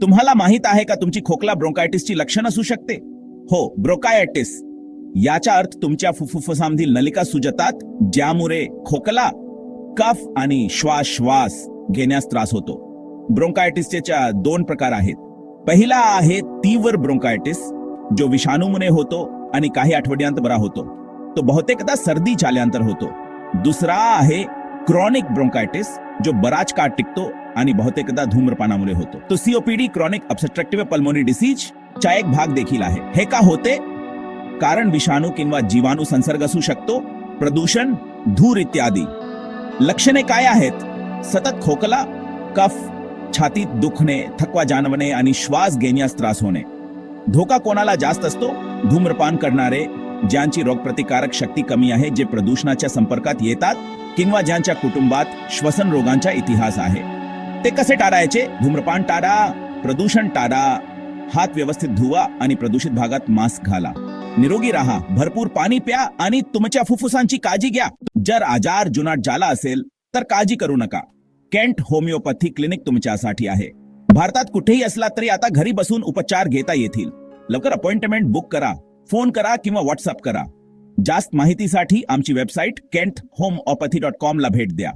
तुम्हाला माहीत आहे का तुमची खोकला ब्रोंकायटिसची लक्षण असू शकते? हो ब्रोकायटिस. याचा अर्थ तुमच्या फुफ्फुसामधील नलिका सुजतात ज्यामुळे खोकला कफ आणि श्वास श्वास घेण्यास त्रास होतो. ब्रोंकायटिसच्या दोन प्रकार आहेत. पहिला आहे तीव्र ब्रोंकायटिस जो विषाणूमुळे होतो आणि काही आठवड्यांत बरा होतो. तो बहुतेकदा सर्दी झाल्यानंतर होतो. दुसरा आहे क्रॉनिक ब्रोंकायटिस जो बराच काळ टिकतो आणि बहुतेकदा धूम्रपानामुळे होतो. तो COPD chronic obstructive pulmonary disease चा एक भाग देखील आहे. हे का होते? कारण विषाणू किंवा जीवाणू संसर्ग असू शकतो प्रदूषण धूर इत्यादी. लक्षणे काय आहेत? सतत खोकला कफ छातीत दुखणे थकवा जाणवणे आणि श्वास घेण्यास त्रास होणे. धोका कोणाला जास्त असतो? धूम्रपान करणारे ज्यांची रोगप्रतिकारक शक्ती कमी आहे जे प्रदूषणाच्या संपर्कात येतात किंवा ज्यांच्या कुटुंबात श्वसन रोगांचा इतिहास आहे. ते कसे टाळायचे? धूम्रपान टाळा प्रदूषण टाळा. हात व्यवस्थित धुवा आणि प्रदूषित भागात मास्क घाला. निरोगी राहा. भरपूर पाणी प्या आणि तुमच्या फुफ्फुसांची काळजी घ्या. जर आजार जुनाट झाला असेल तर काळजी करू नका. केंट होमिओपॅथी क्लिनिक तुमच्यासाठी आहे. भारतात कुठेही असला तरी आता घरी बसून उपचार घेता येतील. लवकर अपॉइंटमेंट बुक करा फोन करा किंवा व्हॉट्सअप करा. जास्त माहितीसाठी आमची website Kent homeopathy dot com ला भेट द्या.